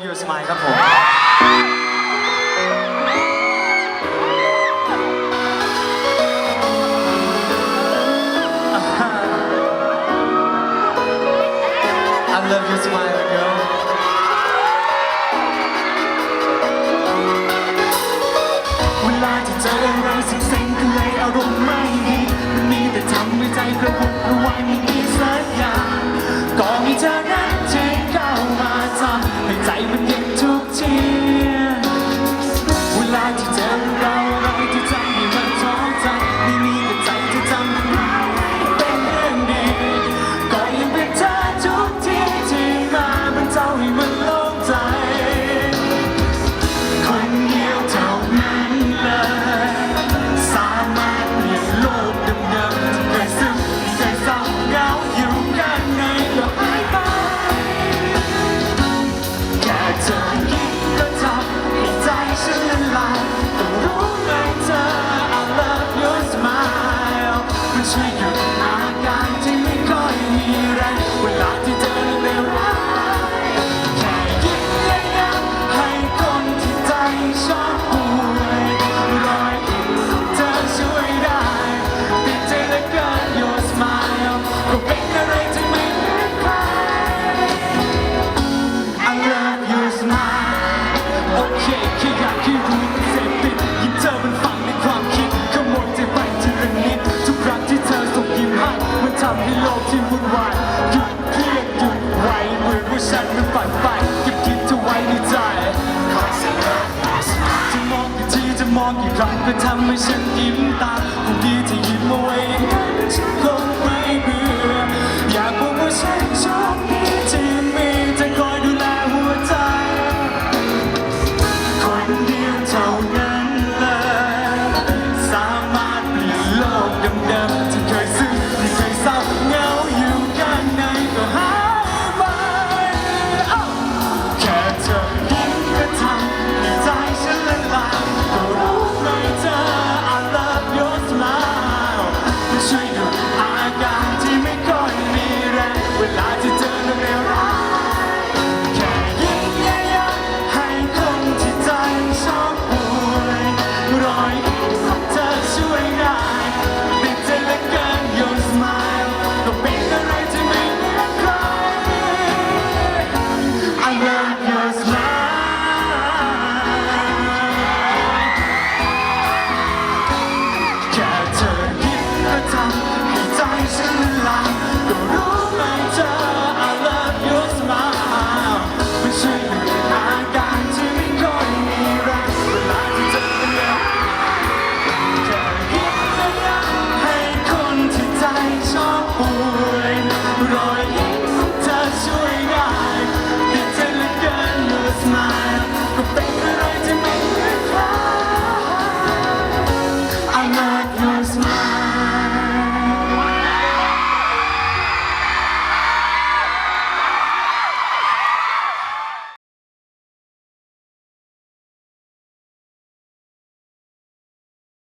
ยูสมายครับผมอันเลิฟยูสมายเลยครัเวลาที่เจออะไสิ่งๆก็เลยอารมณ์มาำให้โลกที่วุ่นวายหยุดเครียดหยุดไหวเหมือนว่าฉันนั้นฝันไปเก็บคิดเธอไว้ในใจจะมองกี่ทีจะมองกี่ครั้งก็ทำให้ฉันยิ้มตาคงดีที่ยิ้มเอาไว้